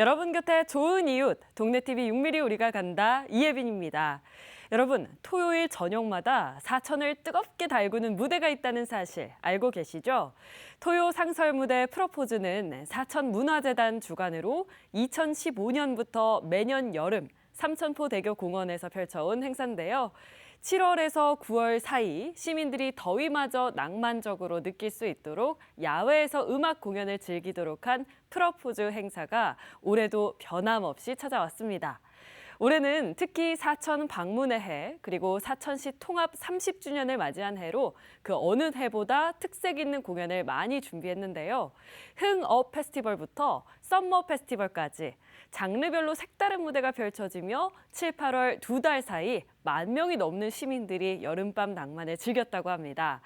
여러분 곁에 좋은 이웃, 동네TV 6mm 우리가 간다, 이예빈입니다. 여러분, 토요일 저녁마다 사천을 뜨겁게 달구는 무대가 있다는 사실 알고 계시죠? 토요 상설 무대 프로포즈는 사천 문화재단 주관으로 2015년부터 매년 여름 삼천포 대교 공원에서 펼쳐온 행사인데요. 7월에서 9월 사이 시민들이 더위마저 낭만적으로 느낄 수 있도록 야외에서 음악 공연을 즐기도록 한 프로포즈 행사가 올해도 변함없이 찾아왔습니다. 올해는 특히 사천 방문의 해 그리고 사천시 통합 30주년을 맞이한 해로 그 어느 해보다 특색 있는 공연을 많이 준비했는데요. 흥업 페스티벌부터 썸머 페스티벌까지 장르별로 색다른 무대가 펼쳐지며 7, 8월 두 달 사이 만 명이 넘는 시민들이 여름밤 낭만을 즐겼다고 합니다.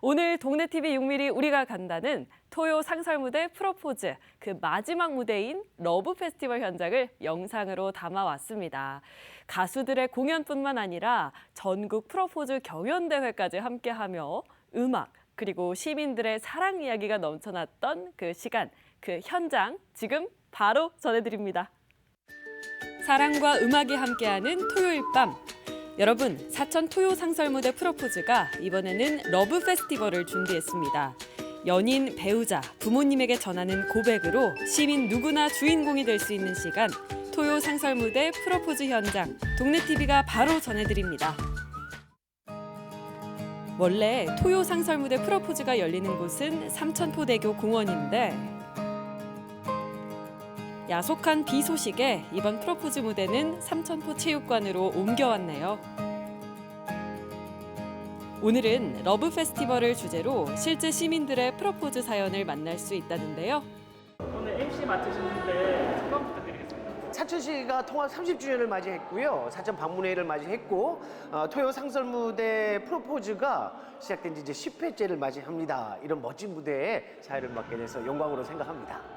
오늘 동네TV 6mm 우리가 간다는 토요 상설무대 프로포즈 그 마지막 무대인 러브 페스티벌 현장을 영상으로 담아왔습니다. 가수들의 공연뿐만 아니라 전국 프로포즈 경연대회까지 함께하며 음악 그리고 시민들의 사랑 이야기가 넘쳐났던 그 시간, 그 현장 지금 바로 전해드립니다. 사랑과 음악이 함께하는 토요일 밤 여러분, 사천 토요 상설무대 프로포즈가 이번에는 러브 페스티벌을 준비했습니다. 연인, 배우자, 부모님에게 전하는 고백으로 시민 누구나 주인공이 될 수 있는 시간 토요 상설무대 프로포즈 현장 동네TV가 바로 전해드립니다. 원래 토요 상설무대 프로포즈가 열리는 곳은 삼천포대교 공원인데 야속한 비 소식에 이번 프로포즈 무대는 삼천포 체육관으로 옮겨왔네요. 오늘은 러브 페스티벌을 주제로 실제 시민들의 프로포즈 사연을 만날 수 있다는데요. 오늘 MC 맡으셨는데 소감 부탁드리겠습니다. 사천 시가 통합 30주년을 맞이했고요. 사천 방문회를 맞이했고 어, 토요 상설 무대 프로포즈가 시작된 지 이제 10회째를 맞이합니다. 이런 멋진 무대에 사회를 맡게 돼서 영광으로 생각합니다.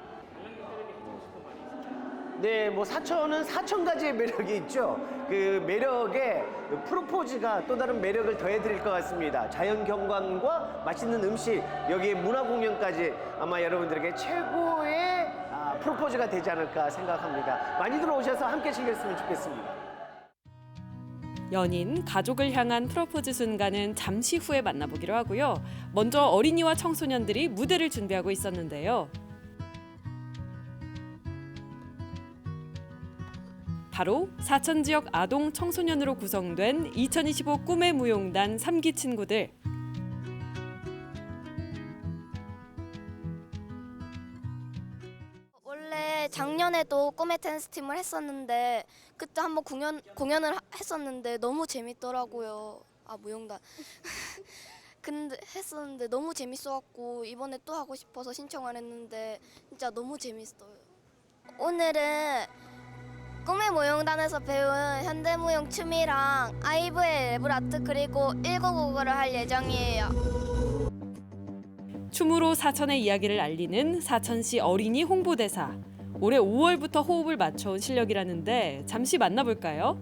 네, 뭐 사천은 사천 가지의 매력이 있죠. 그 매력에 그 프로포즈가 또 다른 매력을 더해드릴 것 같습니다. 자연 경관과 맛있는 음식, 여기에 문화 공연까지 아마 여러분들에게 최고의 아, 프로포즈가 되지 않을까 생각합니다. 많이들 오셔서 함께 즐겼으면 좋겠습니다. 연인, 가족을 향한 프로포즈 순간은 잠시 후에 만나보기로 하고요. 먼저 어린이와 청소년들이 무대를 준비하고 있었는데요. 바로 사천 지역 아동 청소년으로 구성된 2025 꿈의 무용단 3기 친구들. 원래 작년에도 꿈의 댄스 팀을 했었는데 그때 한번 공연 공연을 하- 했었는데 너무 재밌더라고요. 아 무용단. 근데 했었는데 너무 재밌어갖고 이번에 또 하고 싶어서 신청을 했는데 진짜 너무 재밌어요. 오늘은 꿈의 무용단에서 배운 현대무용 춤이랑 아이브의 랩을 아트 그리고 일거국어를 할 예정이에요. 춤으로 사천의 이야기를 알리는 사천시 어린이 홍보대사. 올해 5월부터 호흡을 맞춰온 실력이라는데 잠시 만나볼까요?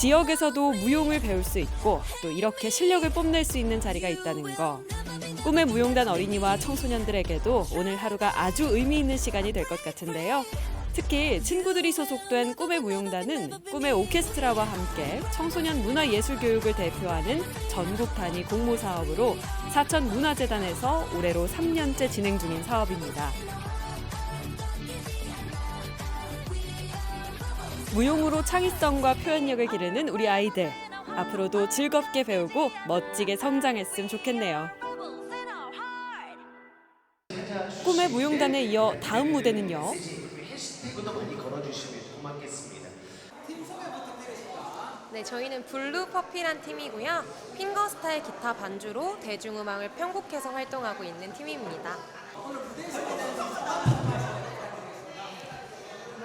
지역에서도 무용을 배울 수 있고 또 이렇게 실력을 뽐낼 수 있는 자리가 있다는 거. 꿈의 무용단 어린이와 청소년들에게도 오늘 하루가 아주 의미 있는 시간이 될 것 같은데요. 특히 친구들이 소속된 꿈의 무용단은 꿈의 오케스트라와 함께 청소년 문화예술 교육을 대표하는 전국 단위 공모 사업으로 사천 문화재단에서 올해로 3년째 진행 중인 사업입니다. 무용으로 창의성과 표현력을 기르는 우리 아이들. 앞으로도 즐겁게 배우고 멋지게 성장했으면 좋겠네요. 꿈의 무용단에 이어 다음 무대는요. 네, 저희는 블루 퍼피란 팀이고요. 핑거스타일 기타 반주로 대중음악을 편곡해서 활동하고 있는 팀입니다.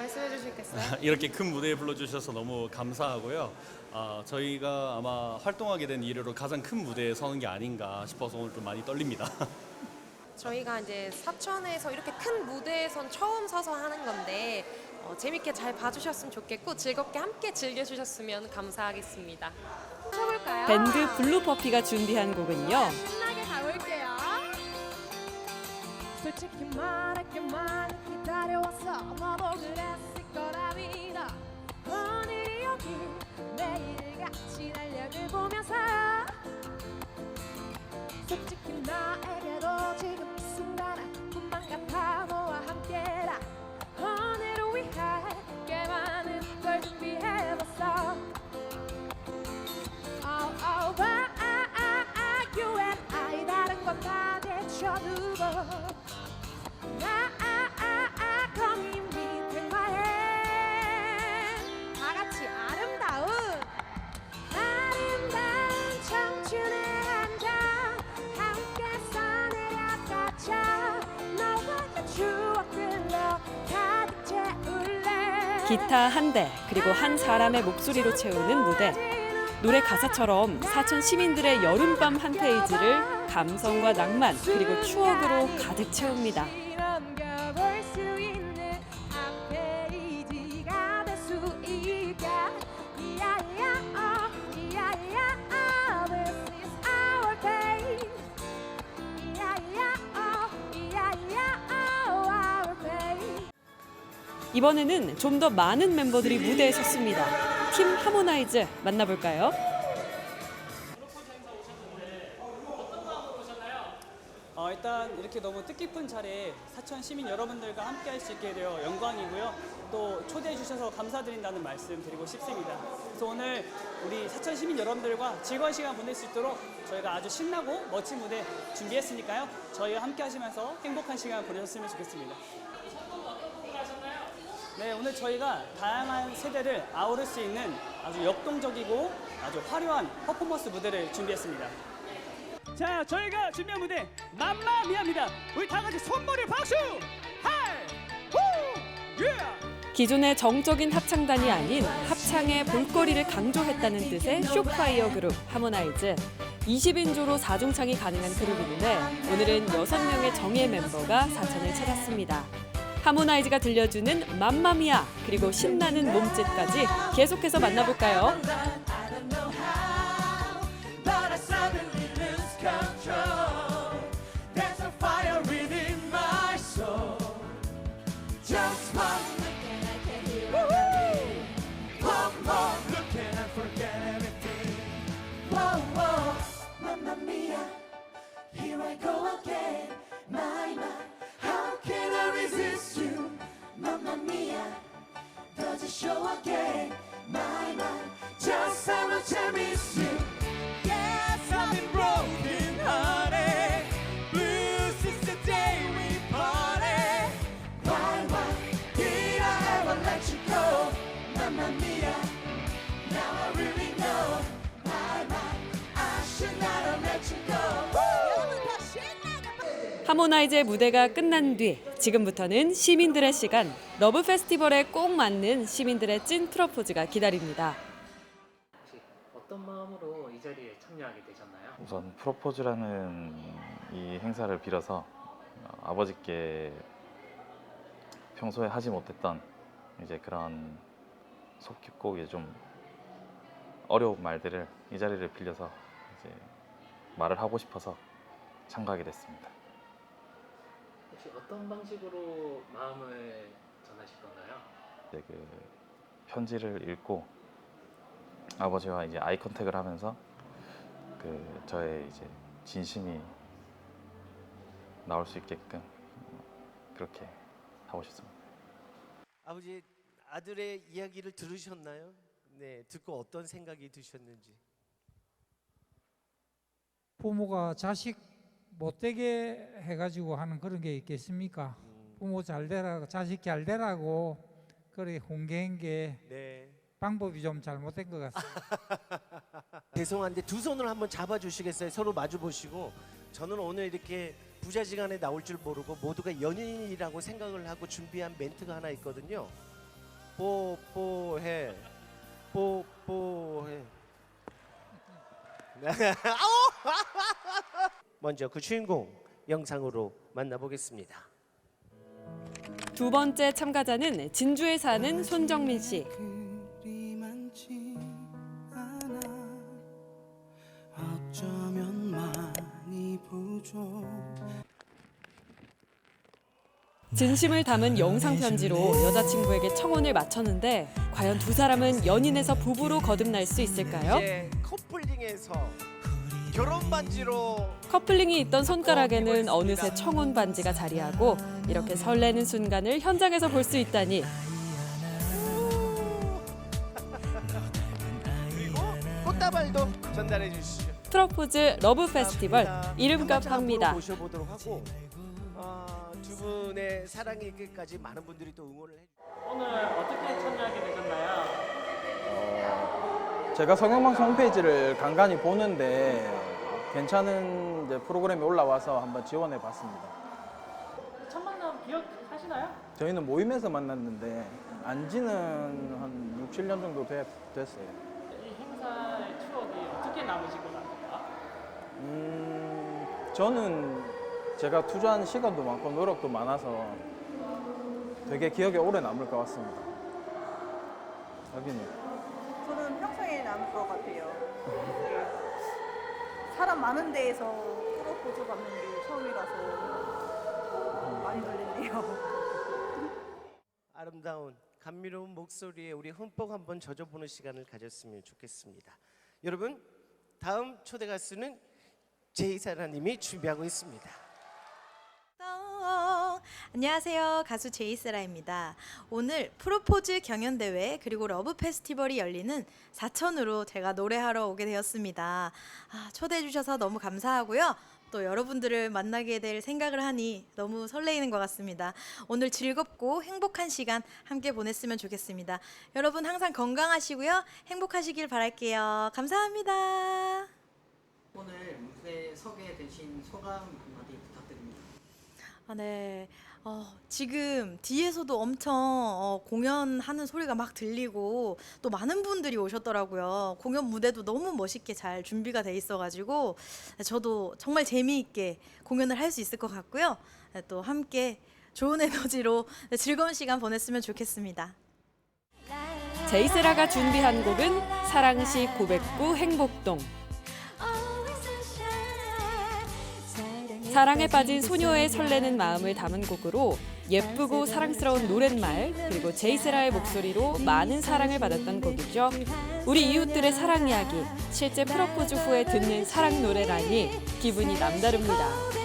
말씀해 주시겠어요? 이렇게 큰 무대에 불러주셔서 너무 감사하고요. 아, 저희가 아마 활동하게 된 이래로 가장 큰 무대에 서는 게 아닌가 싶어서 오늘 좀 많이 떨립니다. 저희가 이제 사천에서 이렇게 큰 무대에선 처음 서서 하는 건데 어, 재밌게 잘 봐주셨으면 좋겠고 즐겁게 함께 즐겨주셨으면 감사하겠습니다. 쳐볼까요? 밴드 블루퍼피가 준비한 곡은요. 신나게 가볼게요. 솔직히 말할게 많이 기다려왔어 보면서 솔직히 나에게도 지금 이 순간은 꿈만 같아 너와 함께라. 오늘을 위해 꽤 많은 걸 준비해 기타 한 대, 그리고 한 사람의 목소리로 채우는 무대. 노래 가사처럼 사천 시민들의 여름밤 한 페이지를 감성과 낭만 그리고 추억으로 가득 채웁니다. 이번에는 좀 더 많은 멤버들이 무대에 섰습니다. 팀 하모나이즈 만나볼까요? 어, 일단 이렇게 너무 뜻깊은 자리에 사천 시민 여러분들과 함께 할 수 있게 되어 영광이고요. 또 초대해 주셔서 감사드린다는 말씀 드리고 싶습니다. 그래서 오늘 우리 사천 시민 여러분들과 즐거운 시간 보낼 수 있도록 저희가 아주 신나고 멋진 무대 준비했으니까요. 저희와 함께 하시면서 행복한 시간 보내셨으면 좋겠습니다. 네, 오늘 저희가 다양한 세대를 아우를 수 있는 아주 역동적이고 아주 화려한 퍼포먼스 무대를 준비했습니다. 자, 저희가 준비한 무대 맘마미아입니다. 우리 다 같이 손머리 박수! 하이! 후! 예! 기존의 정적인 합창단이 아닌 합창의 볼거리를 강조했다는 뜻의 쇼파이어 그룹 하모나이즈. 20인조로 4중창이 가능한 그룹인데 오늘은 6명의 정예 멤버가 사천을 찾았습니다. 하모나이즈가 들려주는 맘마미아 그리고 신나는 몸짓까지 계속해서 만나볼까요? 하모나이즈의 무대가 끝난 뒤 지금부터는 시민들의 시간 러브 페스티벌에 꼭 맞는 시민들의 찐 프로포즈가 기다립니다. 어떤 마음으로 이 자리에 참여하게 되셨나요? 우선 프로포즈라는 이 행사를 빌어서 어, 아버지께 평소에 하지 못했던 이제 그런 속 깊고 이제 좀 어려운 말들을 이 자리를 빌려서 이제 말을 하고 싶어서 참가하게 됐습니다. 어떤 방식으로 마음을 전하실 건가요? 이제 그 편지를 읽고 아버지와 이제 아이 컨택을 하면서 그 저의 이제 진심이 나올 수 있게끔 그렇게 하고 싶습니다. 아버지 아들의 이야기를 들으셨나요? 네, 듣고 어떤 생각이 드셨는지. 부모가 자식 못되게 해가지고 하는 그런 게 있겠습니까? 부모 잘 되라고 자식 잘 되라고 그렇게 홍계한 게 네. 방법이 좀 잘못된 것 같습니다. 죄송한데 두 손을 한번 잡아 주시겠어요? 서로 마주 보시고 저는 오늘 이렇게 부자지간에 나올 줄 모르고 모두가 연인이라고 생각을 하고 준비한 멘트가 하나 있거든요. 뽀뽀해, 뽀뽀해. 아우! 먼저 그 주인공 영상으로 만나보겠습니다. 두 번째 참가자는 진주에 사는 손정민 씨. 진심을 담은 영상 편지로 여자친구에게 청혼을 마쳤는데 과연 두 사람은 연인에서 부부로 거듭날 수 있을까요? 이제 커플링에서 결혼 반지로 커플링이 있던 손가락에는 어느새 청혼 반지가 자리하고 이렇게 설레는 순간을 현장에서 볼 수 있다니 그리고 꽃다발도 전달해 주시죠. 프로포즈 러브 페스티벌 이름값 합니다. 모셔보도록 하고 어, 두 분의 사랑의 끝까지 많은 분들이 또 응원을 해. 오늘 어떻게 참여하게 되셨나요? 제가 성형방송 홈페이지를 간간히 보는데 괜찮은 이제 프로그램이 올라와서 한번 지원해 봤습니다. 첫 만남 기억하시나요? 저희는 모임에서 만났는데 안지는 한 6, 7년 정도 돼- 됐어요. 이 행사의 추억이 어떻게 남으시고 나니까? 음, 저는 제가 투자한 시간도 많고 노력도 많아서 되게 기억에 오래 남을 것 같습니다. 여기는 저는 평생에 남을 것 같아요. 사람 많은 데에서 프로 포즈 받는 게 처음이라서 많이 설레네요. 아름다운 감미로운 목소리에 우리 흠뻑 한번 젖어보는 시간을 가졌으면 좋겠습니다. 여러분 다음 초대 가수는 제이사라님이 준비하고 있습니다. 어, 안녕하세요. 가수 제이스라입니다. 오늘 프로포즈 경연대회 그리고 러브 페스티벌이 열리는 사천으로 제가 노래하러 오게 되었습니다. 아, 초대해 주셔서 너무 감사하고요. 또 여러분들을 만나게 될 생각을 하니 너무 설레이는 것 같습니다. 오늘 즐겁고 행복한 시간 함께 보냈으면 좋겠습니다. 여러분 항상 건강하시고요. 행복하시길 바랄게요. 감사합니다. 오늘 무대에 서게 되신 소감 한마디 부탁드립니다. 아, 네. 어, 지금 뒤에서도 엄청 어, 공연하는 소리가 막 들리고 또 많은 분들이 오셨더라고요. 공연 무대도 너무 멋있게 잘 준비가 돼 있어가지고 저도 정말 재미있게 공연을 할 수 있을 것 같고요. 네, 또 함께 좋은 에너지로 네, 즐거운 시간 보냈으면 좋겠습니다. 제이세라가 준비한 곡은 사랑시 고백구 행복동. 사랑에 빠진 소녀의 설레는 마음을 담은 곡으로 예쁘고 사랑스러운 노랫말 그리고 제이세라의 목소리로 많은 사랑을 받았던 곡이죠. 우리 이웃들의 사랑 이야기 실제 프로포즈 후에 듣는 사랑 노래라니 기분이 남다릅니다.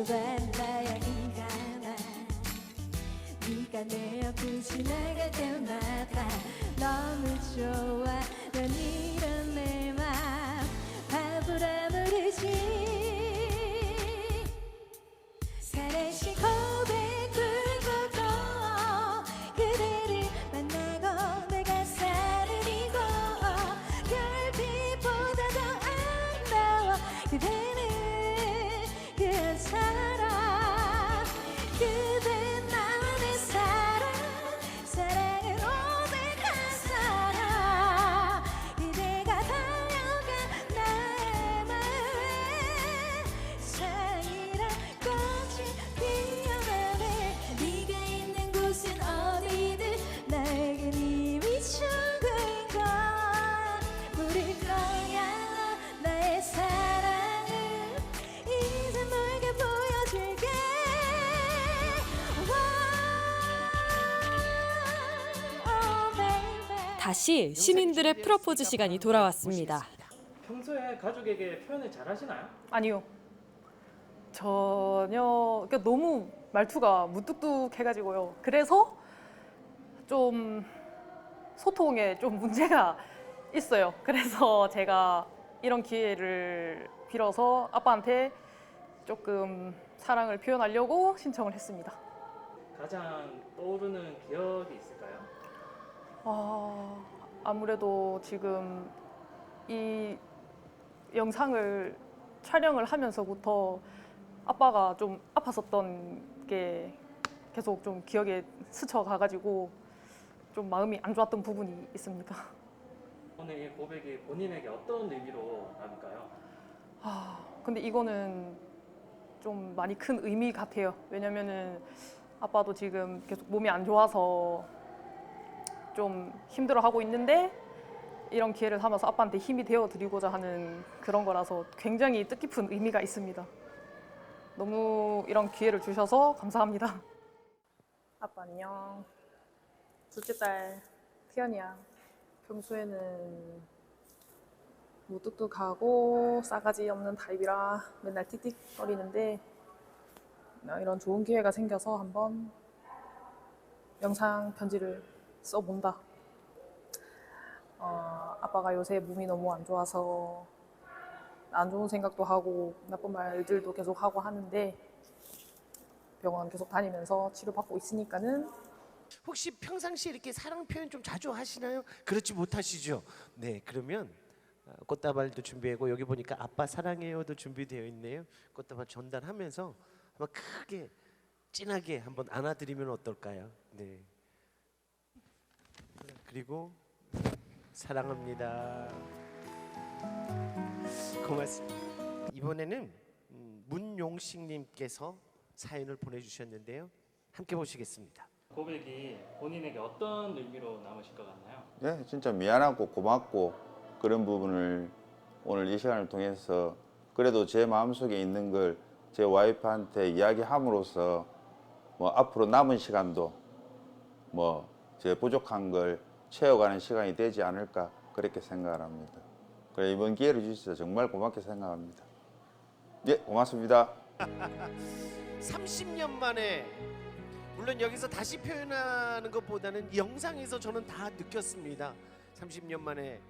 좋고 반다야 인간아. 네가 내 옆을 지나갈 때마다 너무 좋아. 넌 이런 내맘 바보라 부르지. 사랑시 고 다시 시민들의 프로포즈 시간이 돌아왔습니다. 평소에 가족에게 표현을 잘 하시나요? 아니요. 전혀 그러니까 너무 말투가 무뚝뚝해가지고요. 그래서 좀 소통에 좀 문제가 있어요. 그래서 제가 이런 기회를 빌어서 아빠한테 조금 사랑을 표현하려고 신청을 했습니다. 가장 떠오르는 기억이 있을까요? 아, 아무래도 지금 이 영상을 촬영을 하면서부터 아빠가 좀 아팠었던 게 계속 좀 기억에 스쳐 가가지고 좀 마음이 안 좋았던 부분이 있습니다. 오늘 이 고백이 본인에게 어떤 의미로 남을까요? 아, 근데 이거는 좀 많이 큰 의미 같아요. 왜냐면은 아빠도 지금 계속 몸이 안 좋아서 좀 힘들어하고 있는데 이런 기회를 삼아서 아빠한테 힘이 되어 드리고자 하는 그런 거라서 굉장히 뜻깊은 의미가 있습니다. 너무 이런 기회를 주셔서 감사합니다. 아빠 안녕. 둘째 딸 태연이야. 평소에는 무뚝뚝하고 싸가지 없는 타입이라 맨날 틱틱거리는데 나 이런 좋은 기회가 생겨서 한번 영상 편지를 써본다. 어, 아빠가 요새 몸이 너무 안 좋아서 안 좋은 생각도 하고 나쁜 말들도 계속 하고 하는데 병원 계속 다니면서 치료받고 있으니까는 혹시 평상시에 이렇게 사랑 표현 좀 자주 하시나요? 그렇지 못하시죠? 네, 그러면 어, 꽃다발도 준비하고 여기 보니까 아빠 사랑해요도 준비되어 있네요. 꽃다발 전달하면서 한번 크게 진하게 한번 안아드리면 어떨까요? 네. 그리고 사랑합니다. 고맙습니다. 이번에는 음, 문용식님께서 사연을 보내주셨는데요. 함께 보시겠습니다. 고백이 본인에게 어떤 의미로 남으실 것 같나요? 네, 진짜 미안하고 고맙고 그런 부분을 오늘 이 시간을 통해서 그래도 제 마음속에 있는 걸 제 와이프한테 이야기함으로써 뭐 앞으로 남은 시간도 뭐 제 부족한 걸 채워가는 시간이 되지 않을까 그렇게 생각을 합니다. 그래 이번 기회를 주셔서 정말 고맙게 생각합니다. 예, 고맙습니다. 30년 만에 물론 여기서 다시 표현하는 것보다는 영상에서 저는 다 느꼈습니다. 30년 만에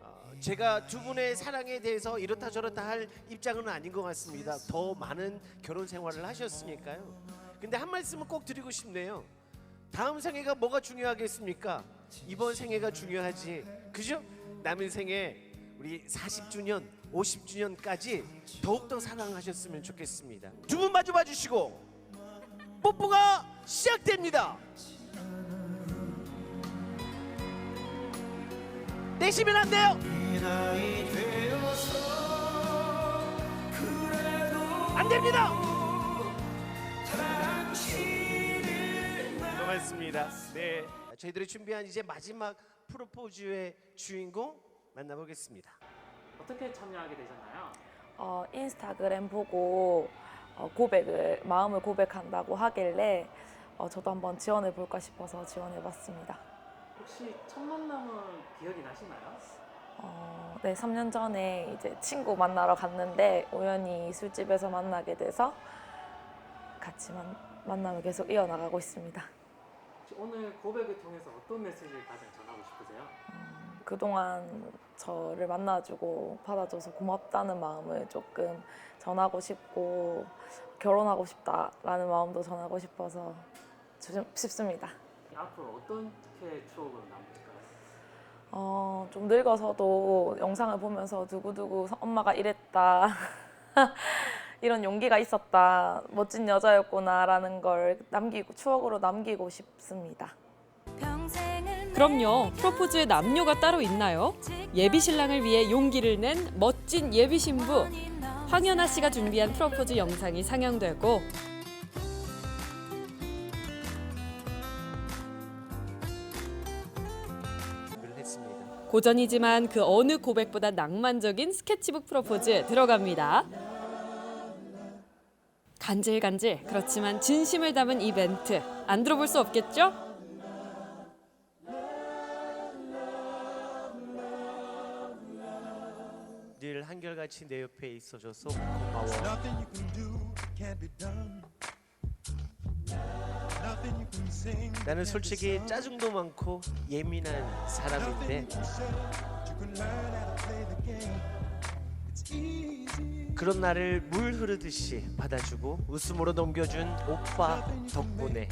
어, 제가 두 분의 사랑에 대해서 이렇다 저렇다 할 입장은 아닌 것 같습니다. 더 많은 결혼 생활을 하셨으니까요. 근데 한 말씀은 꼭 드리고 싶네요. 다음 생애가 뭐가 중요하겠습니까? 이번 생애가 중요하지. 그죠? 남은 생에 우리 40주년, 50주년까지 더욱더 사랑하셨으면 좋겠습니다. 두 분 마주 봐주시고 뽀뽀가 시작됩니다. 내시면 안 돼요. 안 됩니다. 고맙습니다. 네, 저희들이 준비한 이제 마지막 프로포즈의 주인공 만나보겠습니다. 어떻게 참여하게 되셨나요? 어, 인스타그램 보고 어, 고백을 마음을 고백한다고 하길래 어, 저도 한번 지원해 볼까 싶어서 지원해 봤습니다. 혹시 첫 만남은 기억이 나시나요? 어, 네, 3년 전에 이제 친구 만나러 갔는데 우연히 술집에서 만나게 돼서 같이 만, 만남을 계속 이어나가고 있습니다. 혹시 오늘 고백을 통해서 어떤 메시지를 가장 전하고 싶으세요? 그동안 저를 만나주고 받아줘서 고맙다는 마음을 조금 전하고 싶고 결혼하고 싶다라는 마음도 전하고 싶어서 주- 싶습니다. 앞으로 어떻게 추억으로 남을까요? 어, 좀 늙어서도 영상을 보면서 두고두고 엄마가 이랬다. 이런 용기가 있었다. 멋진 여자였구나라는 걸 남기고 추억으로 남기고 싶습니다. 그럼요. 프로포즈에 남녀가 따로 있나요? 예비 신랑을 위해 용기를 낸 멋진 예비 신부. 황연아 씨가 준비한 프로포즈 영상이 상영되고. 고전이지만 그 어느 고백보다 낭만적인 스케치북 프로포즈 들어갑니다. 간질간질 그렇지만 진심을 담은 이 멘트 안 들어볼 수 없겠죠? 늘 한결같이 내 옆에 있어줘서 고마워. can't be done. Nothing you can sing. 나는 솔직히 짜증도 많고 예민한 사람인데 You can learn how to play the game. It's easy. 그런 나를 물 흐르듯이 받아주고 웃음으로 넘겨준 오빠 덕분에.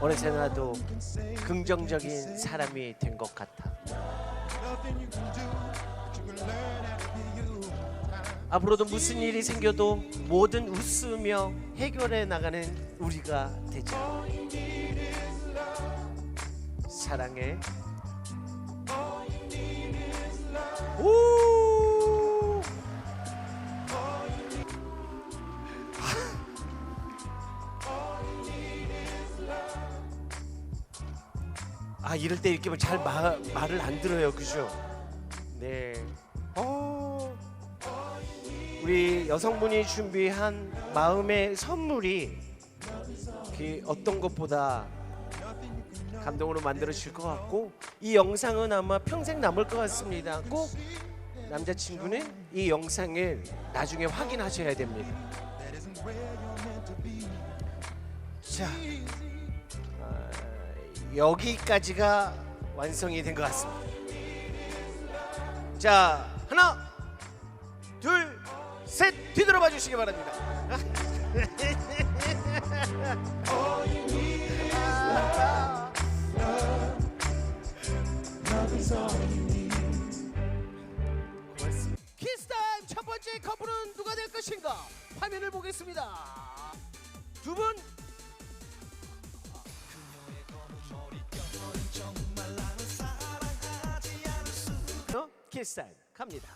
어느새 나도 긍정적인 사람이 된 것 같아. 앞으로도 무슨 일이 생겨도 뭐든 웃으며 해결해 나가는 우리가 되자. 사랑해. 오! 아 이럴 때 이렇게 잘 마, 말을 안 들어요, 그죠? 네. 어. 우리 여성분이 준비한 마음의 선물이 그 어떤 것보다 감동으로 만들어 질 것 같고 이 영상은 아마 평생 남을 것 같습니다. 꼭 남자친구는 이 영상을 나중에 확인하셔야 됩니다. 자, 아, 여기까지가 완성이 된 것 같습니다. 자, 하나, 둘, 셋 뒤돌아봐 주시기 바랍니다. 키스타임 첫 번째 커플은 누가 될 것인가? 화면을 보겠습니다. 두 분. 어? 키스타임 갑니다.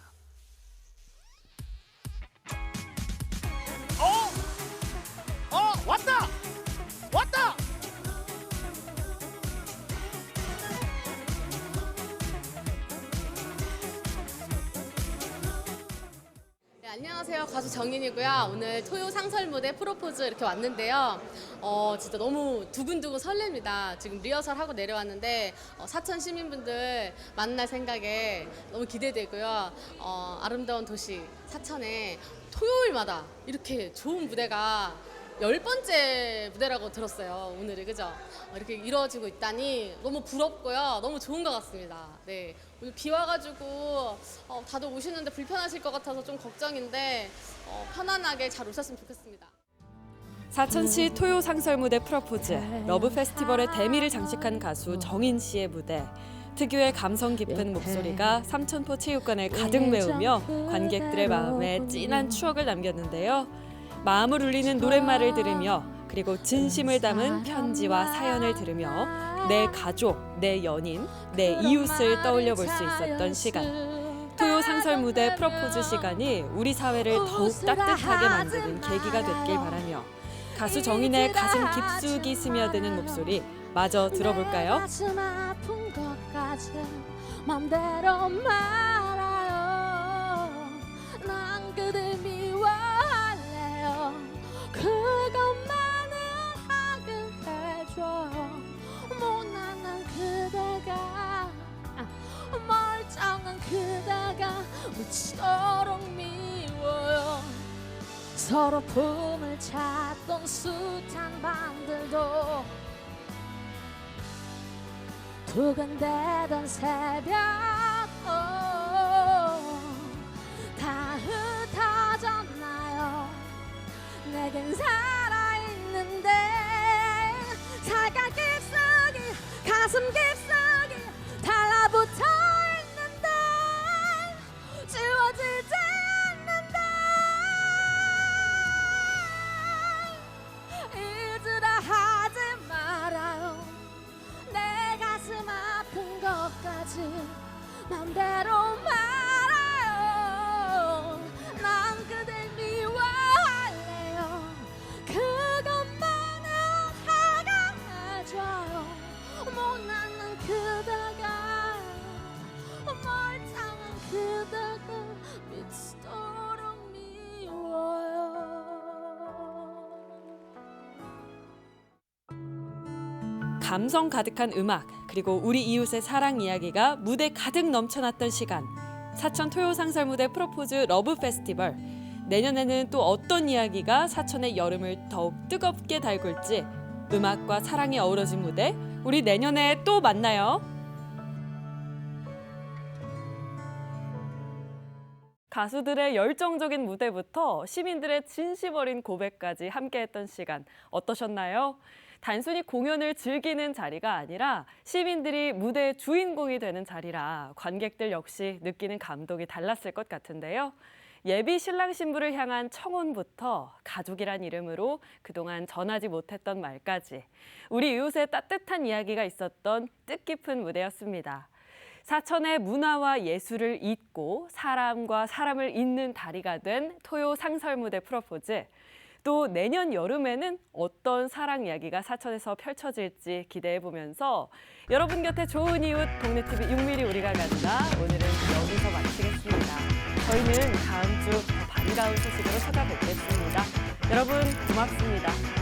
어? 어 왔다 왔다 네, 안녕하세요. 가수 정인이고요. 오늘 토요 상설 무대 프로포즈 이렇게 왔는데요. 어, 진짜 너무 두근두근 설렙니다. 지금 리허설 하고 내려왔는데 어, 사천 시민분들 만날 생각에 너무 기대되고요. 어, 아름다운 도시 사천에 토요일마다 이렇게 좋은 무대가 열 번째 무대라고 들었어요. 오늘이 그죠? 어, 이렇게 이루어지고 있다니 너무 부럽고요. 너무 좋은 것 같습니다. 네. 오늘 비 와가지고 어, 다들 오시는데 불편하실 것 같아서 좀 걱정인데 어, 편안하게 잘 오셨으면 좋겠습니다. 사천시 토요 상설 무대 프로포즈 러브 페스티벌의 대미를 장식한 가수 정인 씨의 무대 특유의 감성 깊은 목소리가 삼천포 체육관을 가득 메우며 관객들의 마음에 진한 추억을 남겼는데요. 마음을 울리는 노랫말을 들으며 그리고 진심을 담은 편지와 사연을 들으며 내 가족, 내 연인, 내 이웃을 떠올려 볼 수 있었던 시간. 토요 상설 무대 프로포즈 시간이 우리 사회를 더욱 따뜻하게 만드는 계기가 됐길 바라며 가수 정인의 가슴 깊숙이 스며드는 목소리 마저 들어볼까요? 그대가 아, 멀쩡한 그대가 미워요 서로 품을 찾던 숱한 밤들도 두근대던 새벽 오, 다 흩어졌나요? 내겐 살아있는데 살가 깊숙이 가슴 깊숙이 맘대로 말아요. 난 그댈 미워할래요. 그것만은 하가 해줘요 못난한 그대가 멀쩡한 그대가 미치도록 미워요. 감성 가득한 음악 그리고 우리 이웃의 사랑 이야기가 무대 가득 넘쳐났던 시간 사천 토요 상설 무대 프로포즈 러브 페스티벌 내년에는 또 어떤 이야기가 사천의 여름을 더욱 뜨겁게 달굴지 음악과 사랑이 어우러진 무대 우리 내년에 또 만나요. 가수들의 열정적인 무대부터 시민들의 진심 어린 고백까지 함께했던 시간 어떠셨나요? 단순히 공연을 즐기는 자리가 아니라 시민들이 무대의 주인공이 되는 자리라 관객들 역시 느끼는 감동이 달랐을 것 같은데요. 예비 신랑 신부를 향한 청혼부터 가족이란 이름으로 그동안 전하지 못했던 말까지 우리 이웃의 따뜻한 이야기가 있었던 뜻깊은 무대였습니다. 사천의 문화와 예술을 잇고 사람과 사람을 잇는 다리가 된 토요 상설 무대 프로포즈. 또 내년 여름에는 어떤 사랑 이야기가 사천에서 펼쳐질지 기대해 보면서 여러분 곁에 좋은 이웃 동네TV 6mm 우리가 간다. 오늘은 여기서 마치겠습니다. 저희는 다음 주더 반가운 소식으로 찾아뵙겠습니다. 여러분 고맙습니다.